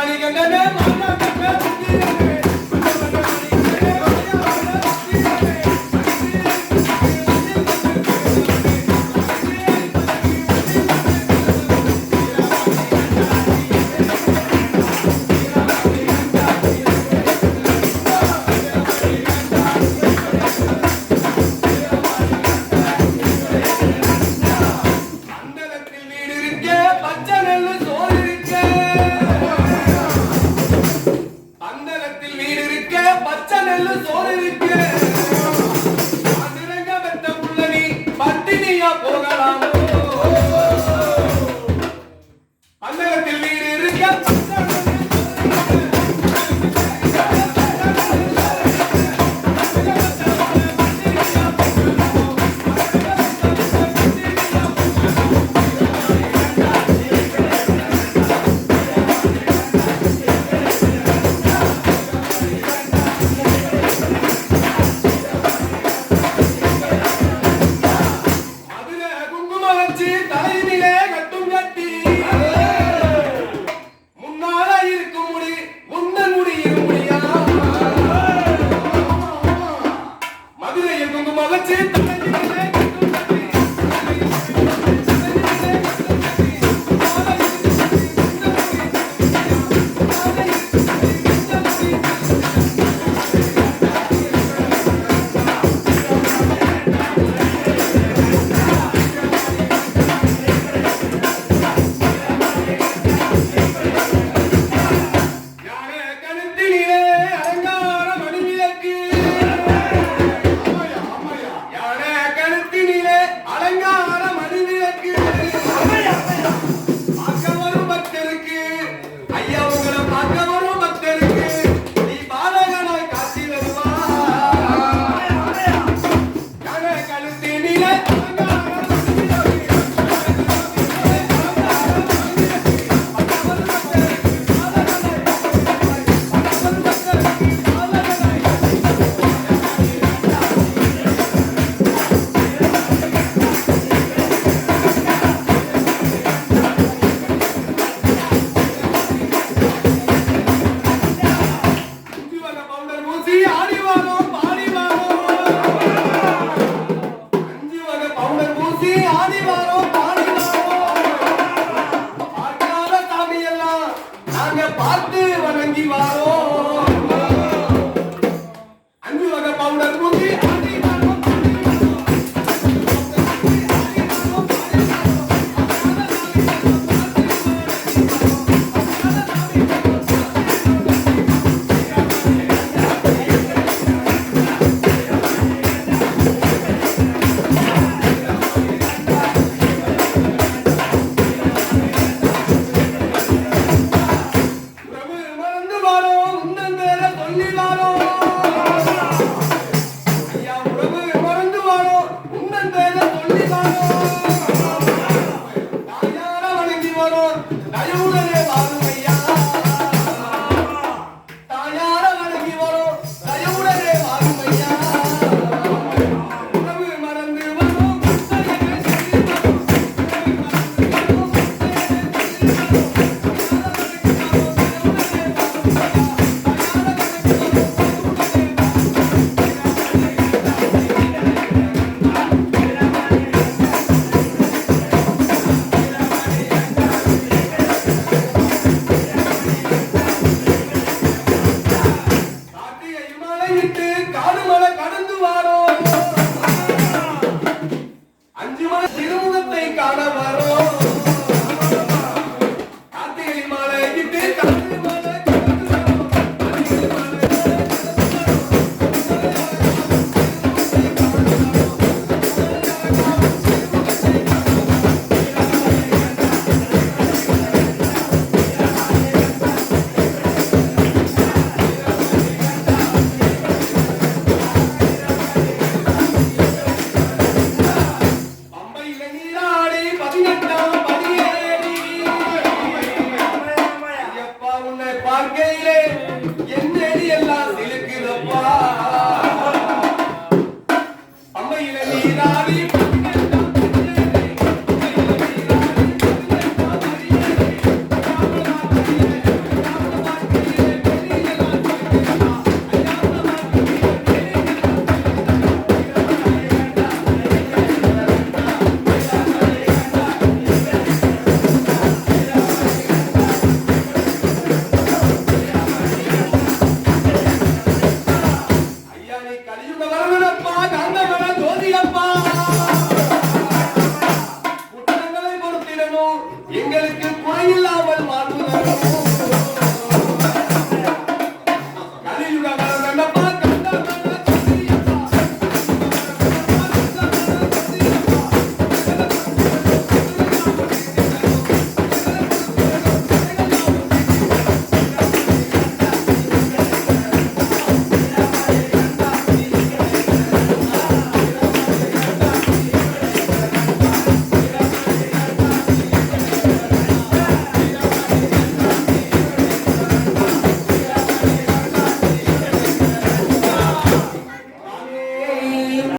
I'm gonna Maria, Maria, ஆதிவாரம் வணங்கி வாரோம், தயவுடனே விட்டு காடு மலை கடந்து வாரோ அஞ்சு மலை திருமுகத்தை காண வரோ